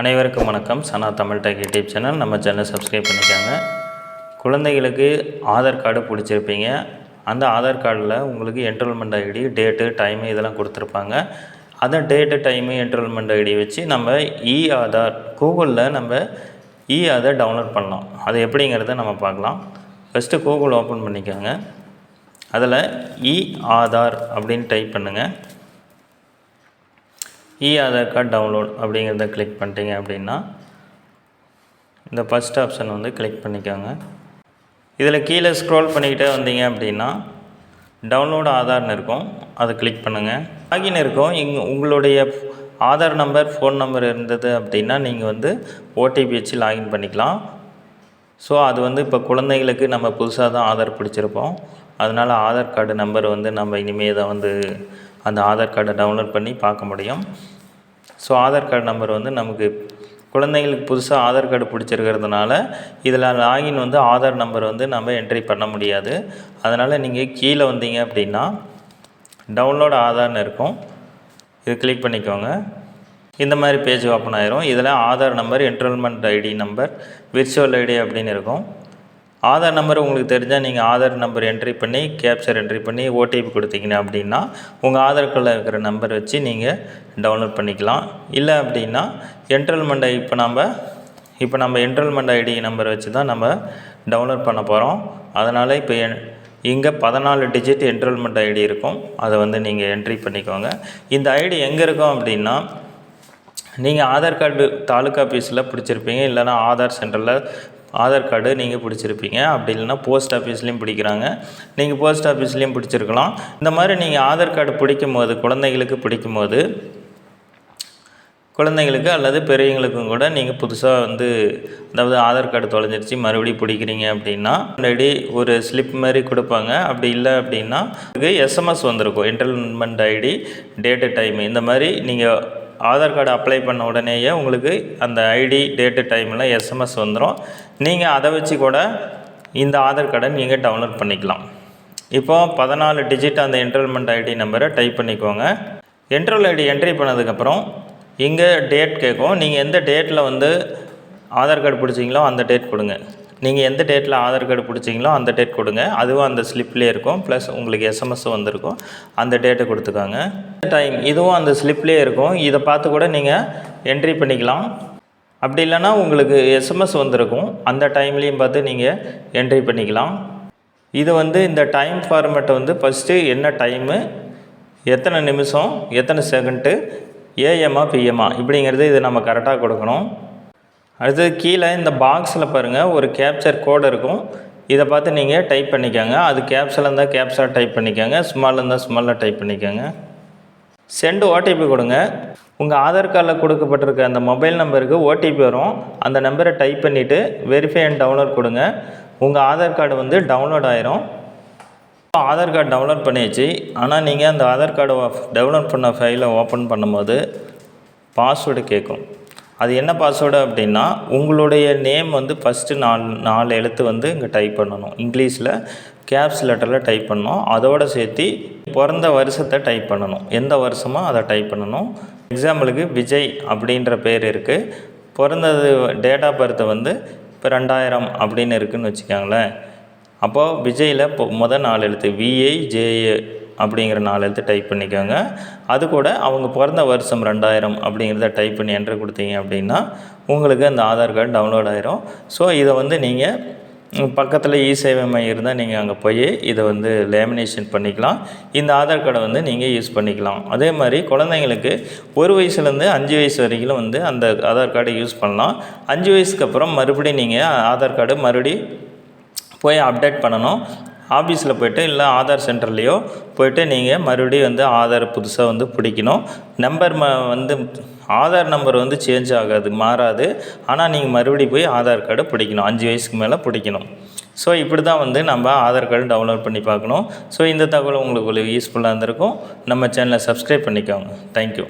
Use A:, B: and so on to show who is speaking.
A: அனைவருக்கும் வணக்கம். Sana Tamil tech YouTube channel. நம்ம சேனல் சப்ஸ்கிரைப் பண்ணிக்கோங்க. குழந்தைகளுக்கு ஆதார் கார்டு பிடிச்சிருப்பீங்க. அந்த ஆதார் கார்டில் உங்களுக்கு என்ரோல்மெண்ட் ஐடி டேட்டு டைமு இதெல்லாம் கொடுத்துருப்பாங்க. அந்த டேட்டு டைமு என்ரோல்மெண்ட் ஐடி வச்சு நம்ம இ ஆதார் கூகுளில் நம்ம இ ஆதார் டவுன்லோட் பண்ணலாம். அது எப்படிங்கிறத நம்ம பார்க்கலாம். ஃபஸ்ட்டு கூகுள் ஓப்பன் பண்ணிக்கோங்க. அதில் இ ஆதார் அப்படின்னு டைப் பண்ணுங்கள் இ ஆதார் கார்டு டவுன்லோட் அப்படிங்கிறத கிளிக் பண்ணிட்டீங்க அப்படின்னா இந்த ஃபஸ்ட் ஆப்ஷன் வந்து கிளிக் பண்ணிக்கோங்க. இதில் கீழே ஸ்க்ரோல் பண்ணிக்கிட்டே வந்தீங்க அப்படின்னா டவுன்லோட் ஆதார்னு இருக்கும். அதை கிளிக் பண்ணுங்கள் லாகின் இருக்கும். இங் உங்களுடைய ஆதார் நம்பர் ஃபோன் நம்பர் இருந்தது அப்படின்னா நீங்கள் வந்து ஓடிபி வச்சு லாகின் பண்ணிக்கலாம். ஸோ அது வந்து இப்போ குழந்தைகளுக்கு நம்ம புதுசாக தான் ஆதார் பிடிச்சிருப்போம். அதனால் ஆதார் கார்டு நம்பர் வந்து நம்ம இனிமேல் தான் வந்து அந்த ஆதார் கார்டை டவுன்லோட் பண்ணி பார்க்க முடியும். ஸோ ஆதார் கார்டு நம்பர் வந்து நமக்கு குழந்தைங்களுக்கு புதுசாக ஆதார் கார்டு பிடிச்சிருக்கிறதுனால இதில் லாகின் வந்து ஆதார் நம்பர் வந்து நம்ம என்ட்ரி பண்ண முடியாது. அதனால் நீங்கள் கீழே வந்தீங்க அப்படின்னா டவுன்லோட் ஆதார்னு இருக்கும். இது கிளிக் பண்ணிக்கோங்க. இந்த மாதிரி பேஜ் ஓப்பன் ஆயிரும். இதில் Aadhaar number enrolment ID number virtual ID அப்படின்னு இருக்கும். ஆதார் நம்பர் உங்களுக்கு தெரிஞ்சால் நீங்கள் ஆதார் நம்பர் என்ட்ரி பண்ணி கேப்சர் என்ட்ரி பண்ணி ஓடிபி கொடுத்தீங்க அப்படின்னா உங்கள் ஆதார் கார்டில் இருக்கிற நம்பர் வச்சு நீங்கள் டவுன்லோட் பண்ணிக்கலாம். இல்லை அப்படின்னா என்ட்ரல்மெண்ட் இப்போ நம்ம இப்போ நம்ம என்ட்ரல்மெண்ட் ஐடி நம்பர் வச்சு தான் நம்ம டவுன்லோட் பண்ண போகிறோம் அதனால் இப்போ என் இங்கே பதினாலு டிஜிட் என்ரோல்மெண்ட் ஐடி இருக்கும். அதை வந்து நீங்கள் என்ட்ரி பண்ணிக்கோங்க. இந்த ஐடி எங்கே இருக்கும் அப்படின்னா நீங்கள் ஆதார் கார்டு தாலுக்கா ஆஃபீஸில் பிடிச்சிருப்பீங்க. இல்லைனா ஆதார் சென்டரில் ஆதார் கார்டு நீங்கள் பிடிச்சிருப்பீங்க. அப்படி இல்லைன்னா போஸ்ட் ஆஃபீஸ்லேயும் பிடிக்கிறாங்க. நீங்கள் போஸ்ட் ஆஃபீஸ்லேயும் பிடிச்சிருக்கலாம். இந்த மாதிரி நீங்கள் ஆதார் கார்டு பிடிக்கும் போது குழந்தைகளுக்கு பிடிக்கும் போது குழந்தைங்களுக்கு அல்லது பெரியவங்களுக்கும் கூட நீங்கள் புதுசாக வந்து அதாவது ஆதார் கார்டு தொலைஞ்சிருச்சு மறுபடியும் பிடிக்கிறீங்க அப்படின்னா முன்னாடி ஒரு ஸ்லிப் மாதிரி கொடுப்பாங்க. அப்படி இல்லை அப்படின்னா எஸ்எம்எஸ் வந்திருக்கும். என்டர்மெண்ட் ஐடி டேட்டு டைம் இந்த மாதிரி நீங்கள் ஆதார் கார்டு அப்ளை பண்ண உடனேயே உங்களுக்கு அந்த ஐடி டேட்டு டைமில் எஸ்எம்எஸ் வந்துடும் நீங்கள் அதை வச்சு கூட இந்த ஆதார் கார்டை நீங்கள் டவுன்லோட் பண்ணிக்கலாம். இப்போ பதினாலு டிஜிட் அந்த என்ரோல்மெண்ட் ஐடி நம்பரை டைப் பண்ணிக்கோங்க. என்ரோல் ஐடி என்ட்ரி பண்ணதுக்கப்புறம் இங்கே டேட் கேட்கும் நீங்கள் எந்த டேட்டில் வந்து ஆதார் கார்டு பிடிச்சிங்களோ அந்த டேட் கொடுங்க. நீங்கள் எந்த டேட்டில் ஆதார் கார்டு பிடிச்சிங்களோ அந்த டேட் கொடுங்க. அதுவும் அந்த ஸ்லிப்லேயே இருக்கும். ப்ளஸ் உங்களுக்கு எஸ்எம்எஸ் வந்திருக்கும். அந்த டேட்டை கொடுத்துக்காங்க. டைம் இதுவும் அந்த ஸ்லிப்லேயே இருக்கும். இதை பார்த்து கூட நீங்கள் என்ட்ரி பண்ணிக்கலாம். அப்படி இல்லைன்னா உங்களுக்கு எஸ்எம்எஸ் வந்திருக்கும். அந்த டைம்லேயும் பார்த்து நீங்கள் என்ட்ரி பண்ணிக்கலாம். இது வந்து இந்த டைம் ஃபார்மேட்டை வந்து ஃபஸ்ட்டு என்ன டைமு எத்தனை நிமிஷம் எத்தனை செகண்ட்டு ஏஎம்மா பிஎம்மா இப்படிங்கிறது இது நம்ம கரெக்டாக கொடுக்கணும். அடுத்தது கீழே இந்த பாக்ஸில் பாருங்கள் ஒரு கேப்சர் கோடு இருக்கும். இதை பார்த்து நீங்கள் டைப் பண்ணிக்கோங்க. அது கேப்ஸில் இருந்தால் கேப்ஸாக டைப் பண்ணிக்கோங்க. ஸ்மால் இருந்தால் ஸ்மாலில் டைப் பண்ணிக்கோங்க. சென்ட் ஓடிபி கொடுங்க. உங்கள் ஆதார் கார்டில் கொடுக்கப்பட்டிருக்க அந்த மொபைல் நம்பருக்கு ஓடிபி வரும். அந்த நம்பரை டைப் பண்ணிவிட்டு வெரிஃபை அண்ட் டவுன்லோட் கொடுங்க. உங்கள் ஆதார் கார்டு வந்து டவுன்லோட் ஆயிரும். ஆதார் கார்டு டவுன்லோட் பண்ணியாச்சு. ஆனால் நீங்கள் அந்த ஆதார் கார்டு டவுன்லோட் பண்ண ஃபைலை ஓப்பன் பண்ணும்போது பாஸ்வேர்டு கேட்கும் அது என்ன பாஸ்வேர்டு அப்படின்னா உங்களுடைய நேம் வந்து ஃபஸ்ட்டு நாலு நாலு எழுத்து வந்து இங்கே டைப் பண்ணணும். இங்கிலீஷில் கேப்ஸ் லெட்டரில் டைப் பண்ணணும். அதோடு சேர்த்து பிறந்த வருஷத்தை டைப் பண்ணணும். எந்த வருஷமோ அதை டைப் பண்ணணும். எக்ஸாம்பிளுக்கு விஜய் அப்படின்ற பேர் இருக்குது பிறந்தது டேட் ஆஃப் பர்த்தை வந்து இப்போ ரெண்டாயிரம் அப்படின்னு இருக்குதுன்னு வச்சுக்கோங்களேன். அப்போது விஜயில் இப்போ முதல் நாலு எழுத்து விஐ ஜேஏ அப்படிங்கிற நாலு எழுத்து டைப் பண்ணிக்கோங்க. அது கூட அவங்க பிறந்த வருஷம் ரெண்டாயிரம் அப்படிங்கிறத டைப் பண்ணி என்ட்ரு கொடுத்தீங்க அப்படின்னா உங்களுக்கு அந்த ஆதார் கார்டு டவுன்லோட் ஆயிரும். ஸோ இதை வந்து நீங்கள் பக்கத்தில் இ சேவை மையம் இருந்தால் நீங்கள் அங்கே போய் இதை வந்து லேமினேஷன் பண்ணிக்கலாம். இந்த ஆதார் கார்டை வந்து நீங்கள் யூஸ் பண்ணிக்கலாம். அதே மாதிரி குழந்தைங்களுக்கு ஒரு வயசுலேருந்து அஞ்சு வயசு வரைக்கும் வந்து அந்த ஆதார் கார்டை யூஸ் பண்ணலாம். அஞ்சு வயசுக்கு அப்புறம் மறுபடியும் நீங்கள் ஆதார் கார்டு மறுபடி போய் அப்டேட் பண்ணணும். ஆஃபீஸில் போய்ட்டு இல்லை ஆதார் சென்டர்லேயோ போய்ட்டு நீங்கள் மறுபடியும் வந்து ஆதார் புதுசாக வந்து பிடிக்கணும். நம்பர் ம வந்து ஆதார் நம்பர் வந்து சேஞ்ச் ஆகாது மாறாது. ஆனால் நீங்கள் மறுபடியும் போய் ஆதார் கார்டு பிடிக்கணும். அஞ்சு வயசுக்கு மேலே பிடிக்கணும். ஸோ இப்படி தான் வந்து நம்ம ஆதார் கார்டு டவுன்லோட் பண்ணி பார்க்கணும். ஸோ இந்த தகவல் உங்களுக்கு யூஸ்ஃபுல்லாக இருந்திருக்கும். நம்ம சேனலை சப்ஸ்கிரைப் பண்ணிக்கோங்க. தேங்க்யூ